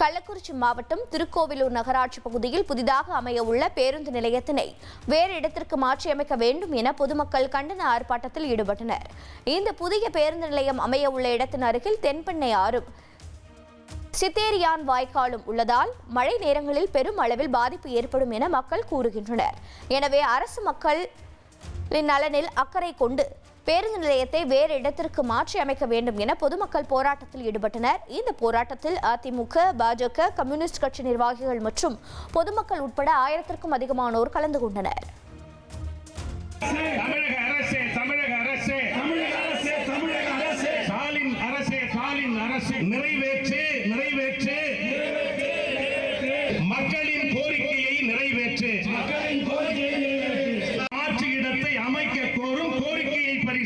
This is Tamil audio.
கள்ளக்குறிச்சி மாவட்டம் திருக்கோவிலூர் நகராட்சி பகுதியில் புதிதாக அமைய உள்ள பேருந்து நிலையத்தினை வேறு இடத்திற்கு மாற்றியமைக்க வேண்டும் என பொதுமக்கள் கண்டன ஆர்ப்பாட்டத்தில் ஈடுபட்டனர். இந்த புதிய பேருந்து நிலையம் அமைய உள்ள இடத்தின் அருகில் தென்பெண்ணை ஆறும் சித்தேரியான் வாய்க்காலும் உள்ளதால் மழை நேரங்களில் பெரும் அளவில் பாதிப்பு ஏற்படும் என மக்கள் கூறுகின்றனர். எனவே அரசு மக்களின் நலனில் அக்கறை கொண்டு பேருந்து நிலையத்தை வேறு இடத்திற்கு மாற்றி அமைக்க வேண்டும் என பொதுமக்கள் போராட்டத்தில் ஈடுபட்டனர். இந்த போராட்டத்தில் அதிமுக பாஜக கம்யூனிஸ்ட் கட்சி நிர்வாகிகள் மற்றும் பொதுமக்கள் உட்பட ஆயிரத்திற்கும் அதிகமானோர் கலந்து கொண்டனர். தமிழக அரசே தமிழக அரசே. தமிழக அரசே தமிழக அரசே. ஸ்டாலின் அரசே ஸ்டாலின் அரசே. நிறைவேற்று நிறைவேற்று. மக்களின் கோரிக்கையை நிறைவேற்று. மக்களின் கோரிக்கையை நிறைவேற்று. மாற்று இடத்தை அமைக்க கோரும்